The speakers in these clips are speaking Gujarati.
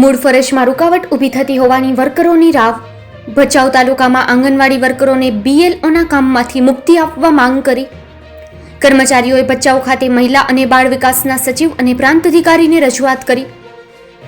મૂળ ફરજમાં રૂકાવટ ઊભી થતી હોવાની વર્કરોની રાવ. ભચાઉ તાલુકામાં આંગણવાડી વર્કરોને બીએલઓના કામમાંથી મુક્તિ આપવા માંગ કરી. કર્મચારીઓએ ભચાઉ ખાતે મહિલા અને બાળ વિકાસના સચિવ અને પ્રાંત અધિકારીને રજૂઆત કરી.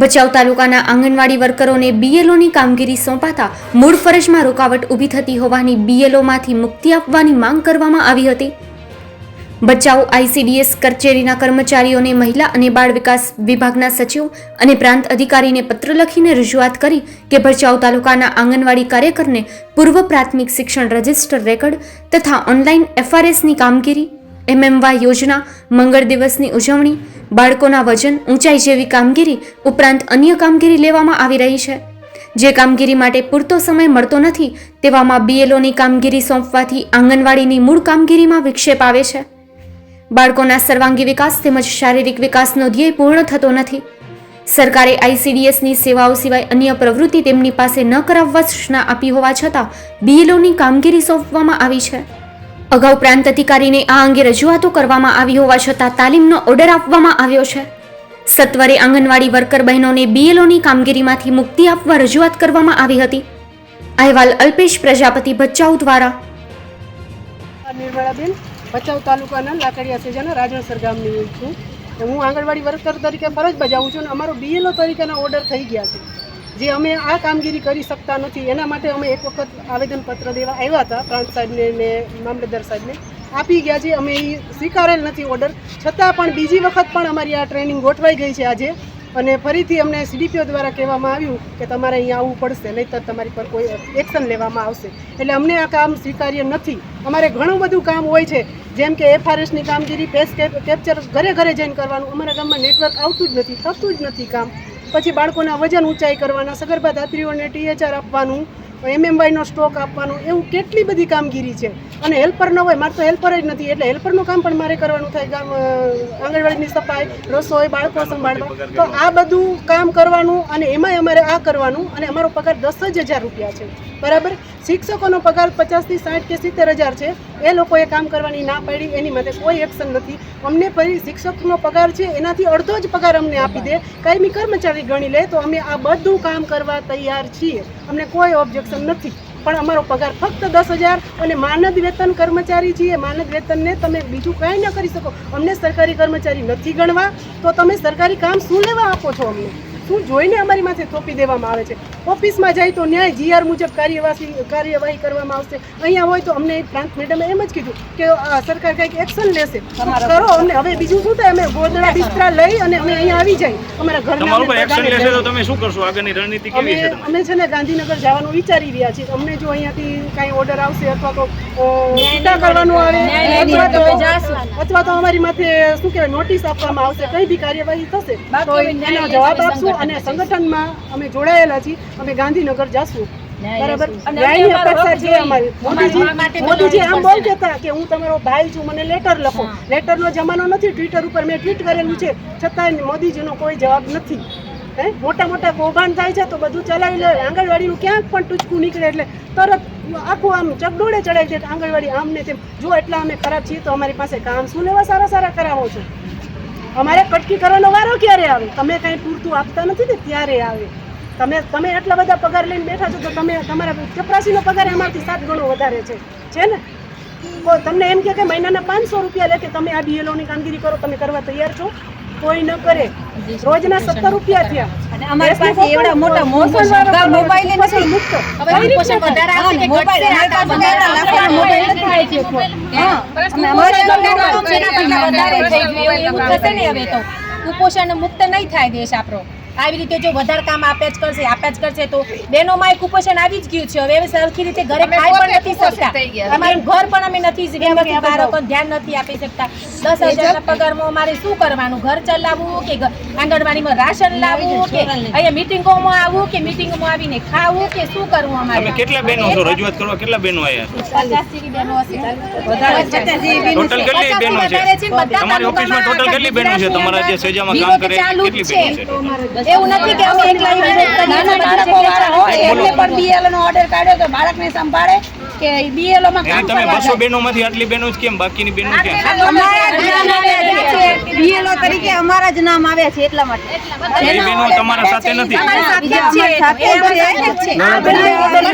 ભચાઉ તાલુકાના આંગણવાડી વર્કરોને બીએલઓની કામગીરી સોંપાતા મૂળ ફરજમાં રૂકાવટ ઊભી થતી હોવાની બીએલઓમાંથી મુક્તિ આપવાની માંગ કરવામાં આવી હતી. ભચાઉ આઈસીડીએસ કચેરીના કર્મચારીઓને મહિલા અને બાળ વિકાસ વિભાગના સચિવ અને પ્રાંત અધિકારીને પત્ર લખીને રજૂઆત કરી કે ભચાઉ તાલુકાના આંગણવાડી કાર્યકરને પૂર્વ પ્રાથમિક શિક્ષણ રજિસ્ટર રેકર્ડ તથા ઓનલાઈન એફઆરએસની કામગીરી, એમએમવાય યોજના, મંગળ દિવસની ઉજવણી, બાળકોના વજન, ઊંચાઈ જેવી કામગીરી ઉપરાંત અન્ય કામગીરી લેવામાં આવી રહી છે. જે કામગીરી માટે પૂરતો સમય મળતો નથી તેવામાં બીએલઓની કામગીરી સોંપવાથી આંગણવાડીની મૂળ કામગીરીમાં વિક્ષેપ આવે છે. બાળકોના સર્વાંગી વિકાસ તેમજ શારીરિક વિકાસનો ધ્યેય પૂર્ણ થતો નથી. સરકારે આઈસીડીએસની સેવાઓ સિવાય અન્ય પ્રવૃત્તિ તેમની પાસે ન કરાવવા સૂચના આપી હોવા છતાં બીએલઓની કામગીરી સોંપવામાં આવી છે. અગાઉ પ્રાંત અધિકારીને આ અંગે રજૂઆતો કરવામાં આવી હોવા છતાં તાલીમનો ઓર્ડર આપવામાં આવ્યો છે. સત્વરે આંગણવાડી વર્કર બહેનોને બીએલઓની કામગીરીમાંથી મુક્તિ આપવા રજૂઆત કરવામાં આવી હતી. અહેવાલ અલ્પેશ પ્રજાપતિ ભચાઉ દ્વારા. નિર્મળાબેન ભચાઉ તાલુકાના લાકડિયા સેજાના રાજણસર ગામની છું. હું આંગણવાડી વર્કર તરીકે ફરજ બજાવું છું અને અમારો બીએલઓ તરીકેના ઓર્ડર થઈ ગયા છે. જે અમે આ કામગીરી કરી શકતા નથી. એના માટે અમે એક વખત આવેદનપત્ર દેવા આવ્યા હતા. પ્રાંત સાહેબને ને મામલતદાર સાહેબને. આપી ગયા છે. અમે એ સ્વીકારેલ નથી ઓર્ડર છતાં પણ બીજી વખત પણ અમારી આ ટ્રેનિંગ ગોઠવાઈ ગઈ છે આજે. અને ફરીથી અમને સીડીપીઓ દ્વારા કહેવામાં આવ્યું કે તમારે અહીંયા આવવું પડશે, નહીંતર તમારી પર કોઈ એક્શન લેવામાં આવશે. એટલે અમને આ કામ સ્વીકાર્ય નથી. અમારે ઘણું બધું કામ હોય છે, જેમ કે એફઆરએસની કામગીરી ફેસ કેપ્ચર ઘરે ઘરે જઈને કરવાનું. અમારા ગામમાં નેટવર્ક આવતું જ નથી, થતું જ નથી કામ. પછી બાળકોના વજન ઊંચાઈ કરવાના, સગર્ભા ધાત્રીઓને ટીએચઆર આપવાનું એમએમવાયનો સ્ટોક આપવાનું, એવું કેટલી બધી કામગીરી છે? અને હેલ્પર ન હોય, મારે તો હેલ્પર જ નથી, એટલે હેલ્પરનું કામ પણ મારે કરવાનું થાય, ગામ આંગણવાડીની સફાઈ, રસોઈ, બાળકો સંભાળવા તો આ બધું કામ કરવાનું અને એમાંય અમારે આ કરવાનું, અને અમારો પગાર દસ જ હજાર રૂપિયા છે. બરાબર? શિક્ષકોનો પગાર પચાસથી સાઠ કે સિત્તેર હજાર છે. એ લોકોએ કામ કરવાની ના પાડી, એની માટે કોઈ એક્શન નથી. અમને ફરી શિક્ષકનો પગાર છે, એનાથી અડધો જ પગાર અમને આપી દે. કાયમી કર્મચારી ગણી લે તો અમે આ બધું કામ કરવા તૈયાર છીએ. અમને કોઈ ઓબ્જેક્શન નથી. પણ અમારો પગાર ફક્ત દસ હજાર અને માનદ વેતન કર્મચારી છીએ. માનદ વેતનને તમે બીજું કાંઈ ન કરી શકો. અમને સરકારી કર્મચારી નથી ગણવા. તો તમે સરકારી કામ શું લેવા આપો છો અમને? શું જોઈને અમારી માથે થોપી દેવામાં આવે છે? ઓફિસમાં જાય તો ન્યાય જીઆર મુજબ કાર્યવાહી કાર્યવાહી કરવામાં આવશે. અહીંયા હોય તો અમને પ્રાંત મેડમે એમ જ કીધું કે આ સરકાર કંઈક એક્શન લેશે. કરો અમને હવે બીજું શું થાય? અમે ગોદડા બિસ્તરા લઈ અને અમે અહીંયા આવી જાય. અમારા ઘરના તમારું પર અમને એક્શન લેશે તો તમે શું કરશો? આગળની રણનીતિ અમે કેવી છે અમે છે ને ગાંધીનગર જવાનું વિચારી રહ્યા છીએ. અમને જો અહીંયાથી કાંઈ ઓર્ડર આવશે અથવા તો સીધા કરવાનું આવે અથવા તો અથવા તો અમારી માથે શું કહેવાય નોટિસ આપવામાં આવશે. કઈ બી કાર્યવાહી થશે તો એનો જવાબ આપશું. અને સંગઠનમાં અમે જોડાયેલા છીએ. અમે ગાંધીનગર જાશું. બરાબર? ન્યાયની અપેક્ષા છે અમારી મોદીજી મોદીજી આમ બોલતા હતા કે હું તમારો ભાઈ છું મને લેટર લખો. લેટરનો જમાનો નથી ટ્વિટર ઉપર મેં ટ્વીટ કરેલું છે. છતાંય મોદીજીનો કોઈ જવાબ નથી. હે? મોટા મોટા કૌભાંડ થાય છે તો બધું ચલાવી લે. આંગણવાડીનું ક્યાંક પણ ટૂચકું નીકળે એટલે તરત આખું આમ ચગડોળે ચડાવી દે આંગણવાડી આમ ને તેમ. જો એટલા અમે ખરાબ છીએ તો અમારી પાસે કામ શું લેવા સારા સારા કરાવો છો? અમારે કટકી કરવાનો વારો ક્યારે આવે? તમે કાંઈ પૂરતું આપતા નથી ને ત્યારે આવે. તમે તમે એટલા બધા પગાર લઈને બેઠા છો તો તમે, તમારા ચપરાસીનો પગાર એમાંથી સાત ગણો વધારે છે. છે ને? તમને એમ કે મહિનાના પાંચસો રૂપિયા લે કે તમે આ બીએલઓની કામગીરી કરો, તમે કરવા તૈયાર છો? કોઈ ન કરે. રોજના સત્તર રૂપિયા થયા. અમારી પાસે એવડા મોટા મોબાઈલ નથી મુક્ત. તો કુપોષણ મુક્ત નહીં થાય દેશ આપણો આવી રીતે જો વધારે કામ આપ્યા જ કરશે આપ્યા જ કરશે તો બહેનોમાં કુપોષણ આવી જ ગયું છે. હવે હવે સરખી રીતે ઘરે ખાઈ પણ નથી શકતા. અમારું ઘર પણ અમે નથી બાળકો ધ્યાન નથી આપી શકતા. દસ હજારના પગારમાં અમારે શું કરવાનું? ઘર ચલાવવું કે આંગણવાડીમાં રાશન લાવવું કે અહીંયા મિટિંગોમાં આવવું કે મિટિંગોમાં આવીને ખાવું કે શું કરવું અમારે? કેટલા બહેનો છો? રજૂઆત કરવા કેટલા બહેનો આવ્યા પચાસ જેવી બહેનો હશે. ટોટલ કેટલી બહેનો છે? તમારી ઓફિસમાં ટોટલ કેટલી બહેનો છે? તમારા જે સેજામાં કામ કરે ચાલુ કેટલી જ બહેનો છે. એવું નથી કે અમે એકલા હોય. એમને પણ બીએલ નો ઓર્ડર કાઢ્યો કે બાળકને સંભાળે કે બીએલમાં કામ તમે કરવા બસો બહેનો માંથી આટલી બહેનો જ કેમ બાકીની બહેનો જાય. અમારા ઘરના છે બીએલ તરીકે અમારા જ નામ આવ્યા છે એટલા માટે. એ બહેનો તમારા સાથે નથી.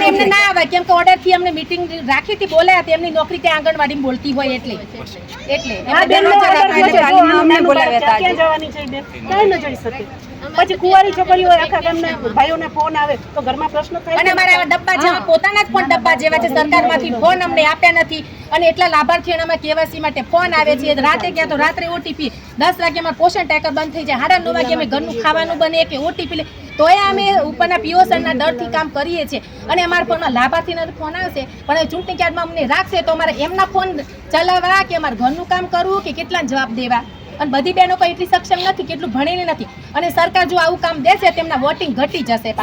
એમને ના આવે કેમ કે ઓર્ડરથી અમને મીટિંગ રાખી હતી બોલાયા હતી એમની નોકરી ત્યાં આંગણવાડી બોલતી હોય એટલે. એટલે. એમને બેનો જ છે, અમને બોલાવ્યા હતા ક્યાં જવાની છે બેન? કઈ ન જઈ શકે? પછી કુંવારી છોકરીઓ આખા ગામના ભાઈઓને ફોન આવે તો ઘરમાં પ્રશ્ન થાય અને અમારા એવા ડબ્બા જેવા પોતાના જ પણ ડબ્બા જેવા છે સરકારમાંથી ફોન અમને આપ્યા નથી. અને એટલા લાભાર્થીઓને અમે કેવાસી માટે ફોન આવે છે. રાતે ગયા તો રાત્રે ઓટીપી દસ વાગ્યામાં પોષણ ટેકર બંધ થઈ જાય. સાડા નવ વાગે અમે ઘરનું ખાવાનું બને કે ઓટીપી લે. તોય અમે ઉપરના પીઓસનના ડરથી કામ કરીએ છીએ. અને અમારા ફોનમાં લાભાર્થીના ફોન આવશે પણ ચૂંટણી કાર્ડમાં અમને રાખશે તો અમારે એમના ફોન ચલાવવા કે અમારે ઘરનું કામ કરવું કે કેટલા જવાબ દેવા? અને બધી બહેનો પણ એટલી સક્ષમ નથી કેટલું ભણેલી નથી. અને સરકાર જો આવું કામ દેશે તેમના વોટિંગ ઘટી જશે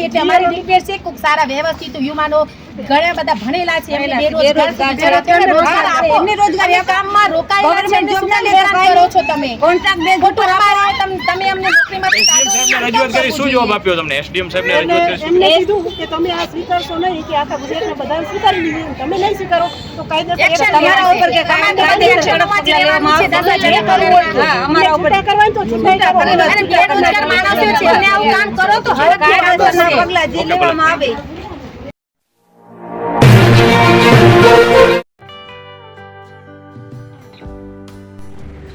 એટલે અમારી રિક્વેસ્ટ છે સારા વ્યવસ્થિત યુવાનો ઘણા બધા ભણેલા છે એમને બેરોજગાર છે. એમને રોજગાર કામમાં રોકાયેલા છે એમને Government શું job કામ ના હેરાન કરો છો તમે. કોન્ટ્રાક્ટ બેઝ ખોટું અમારે તમે તમે અમને નોકરીમાંથી એસડીએમ સાહેબને રજૂઆત કરી શું જવાબ આપ્યો તમને? એસડીએમ સાહેબને રજૂઆત કરી એમને કીધું કે તમે આ સ્વીકારશો નહીં કે આખા ગુજરાતના બધાને સ્વીકારી લીધું તમે નહીં સ્વીકારો તો કાયદેસર Action તમારા ઉપર કે તમારે કાયદા બધી actionોમાં જ રહેવાનું છે. કરવું હા અમારા ઉપર. કરવાની તો છૂટા કરો અને બેરોજગાર માણસો છે એમને આવું કામ કરો તો છે. પગલાં જે લેવામાં આવે.